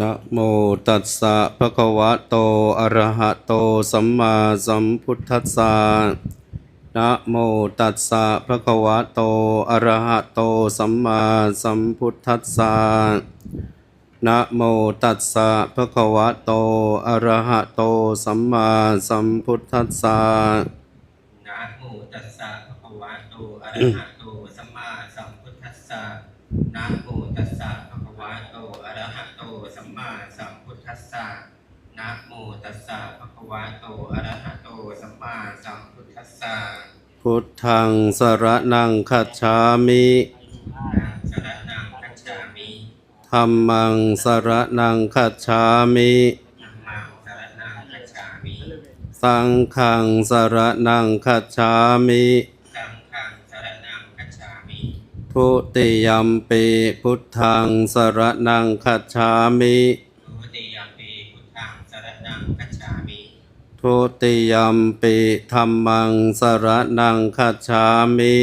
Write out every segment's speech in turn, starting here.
นะโมตัสสะภะคะวะโต อะระหะโต สัมมาสัมพุทธัสสะนะโมตัสสะภะคะวะโต อะระหะโต สัมมาสัมพุทธัสสะนะโมตัสสะภะคะวะโต อะระหะโต สัมมาสัมพุทธัสสะนะโมตัสสะภะคะวะโต อะระหะโต สัมมาสัมพุทธัสสะนะโมตัสสะภะคะ วะโตอะระหะโตสัมมาสัมพุทธัสสะนะโมตัสสะภะคะวะโตอะระหะโตสัมมาสัมพุทธัสสะพุทธังสรนังคัจฉามินะสรณังคัจฉามิธัมมังสรนังคัจฉามิธัมมังสรณังคัจฉามิสังฆังสรนังคัจฉามิ สังฆังสรณังคัจฉามิ ทุติยัมปิพุทธังสรนังคัจฉามิทุติยมปีพุทธังสรณังคัจฉามิทุติยัมปิธัมมังสรนังคัจฉามิ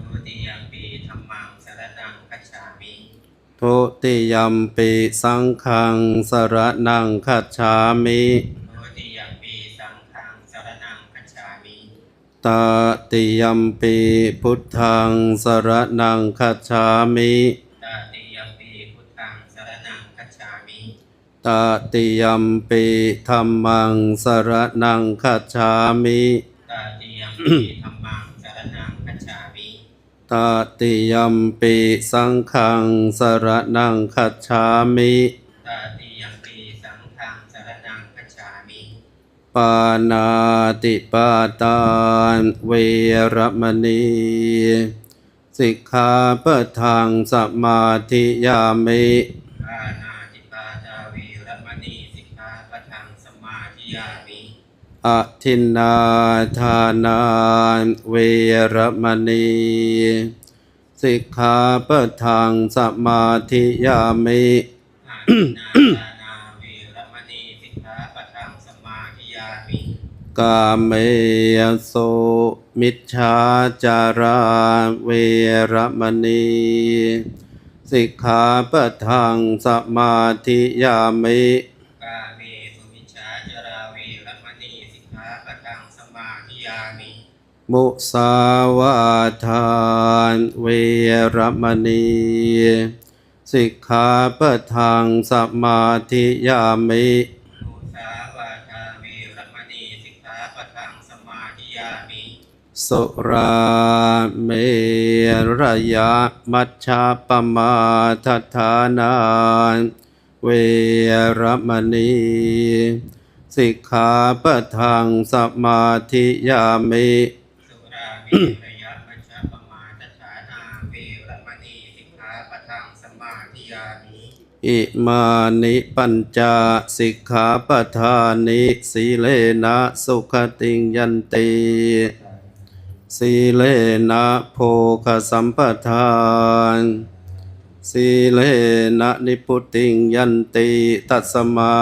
ทุติยมปีธัมมังสรณังคัจฉามิทุติยัมปิสังฆังสรนังคัจฉามิ ทุติยมปีสังฆังสรณังคัจฉามิ ตติยัมปิพุทธังสรนังคัจฉามิตติยมปีพุทธังสรณังคัจฉามิตติยัมปิธัมมังสรนังคัจฉามิตติยมปีธัมมังสรณังคัจฉามิตติยัมปิสังฆังสรนังคัจฉามิตติ ปานาติปาตานเวรมณีสิกขาปะทังสมาธิยามิอานาติปาตาวีรมณีสิกขาปะทังสมาธิยามิอทินนาทานานเวรมณีสิกขาปะทังสมาธิยามิอาทินนาทานาวีรมณีสิกขาปะทังสมาธิยามิกาเมโสมิจฉาจาราเวรมณีสิกขาปะทังสมาธิยามิกาเมสุมิชฌาจาราวีรมณีสิกขาปะทังสมาธิยามิมุสาวาทานเวรมณีสิกขาปะทังสมาธิยามิ สุราเมรยะมัชฌาปมาทัฏฐานาเวรมณีสิกขาปะทังสมาธิยามิสุรามีระยะมัชฌปมาทฐานา เวรมณี สิกขาปะทังสมาธิยามิอิมานิปัญจสิกขาปทานิสีเลนะสุขติงยันติ สีเลนะโภคสัมปทานสีเลนะนิพุติงยันติ ตัสมา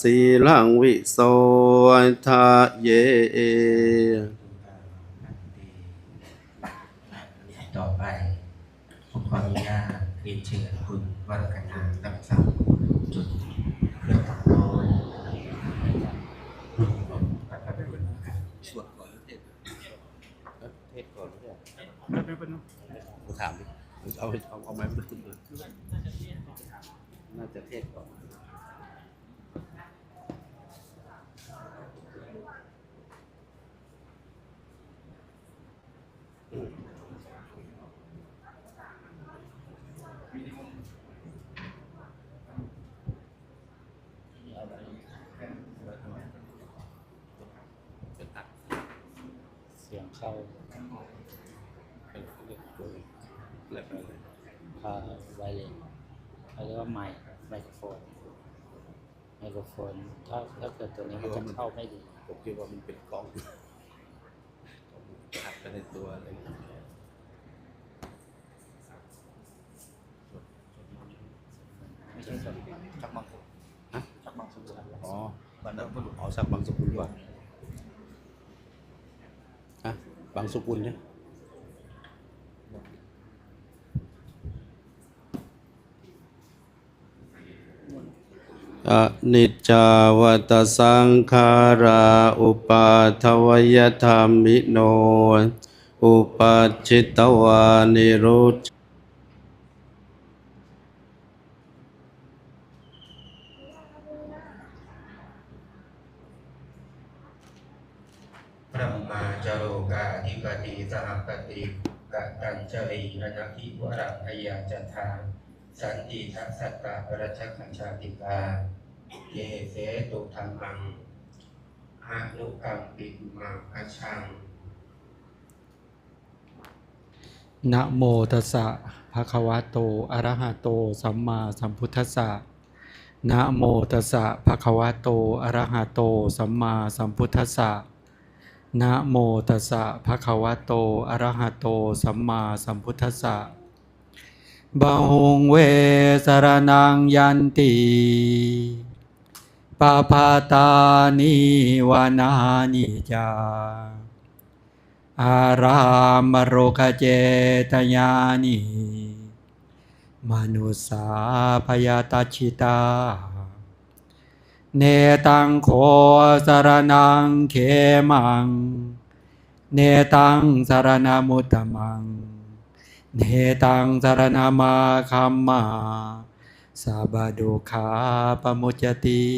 สีลังวิโสทาเย ต่อไปผมขออนุญาตเรียนเชิญคุณวรคณาตักสังจุดเครื่องตัดโน้ต สวดก่อนเทศเทศก่อนเนี่ยกูถามดิเอาเอาเอาไม้มาขึ้ นเลยน่าจะเทศก่อนเสียงเข้าแล้ว ไปเลยพาไวเลสเขาเรียกว่าไมค์ไมโครโฟน ไมโครโฟน ถ้าถ้าเกิดตัวนี้มันจะเข้าไม่ดี ผมคิดว่ามันเป็นกล้องอัดไปในตัวอะไรอย่างเงี้ยไม่ใช่สดชักบางสุดฮะชักบางสุดอ๋อบันดาลบุรุษอ๋อสักบางสกุลก่อนฮะบางสกุลเนี่ย อนิจจาวัตสังขาราอุปาทวยธรรมิโน อุปัชชิตวานิรุตพระมาจโรกาธิปติสหปติกตัญจรีระนัพิวรังพยาจันทา สันติทัสสตตาปรัชขัญชาติกาเยเสตุธรรมังอานุกรรมปิมาคัชังนะโมตัสสะภะคะวะโต อะระหะโต สัมมาสัมพุทธัสสะนะโมตัสสะภะคะวะโต อะระหะโต สัมมาสัมพุทธัสสะนะโมตัสสะภะคะวะโต อะระหะโต สัมมาสัมพุทธัสสะ บะหุงเวสรนังยันติปาปาตานิวานานิจา อารามโรคเจตยานิมนุสสาพยาตาชิตา เนตังโคสารนังเขมัง เนตังสารนามุตตมัง เดตังสารนามาคัมมาสาบาดุขาปมุจจติ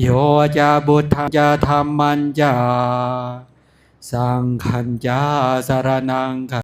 โยจะบุตรจะธรรมัญจา สังขัญจาสารนัง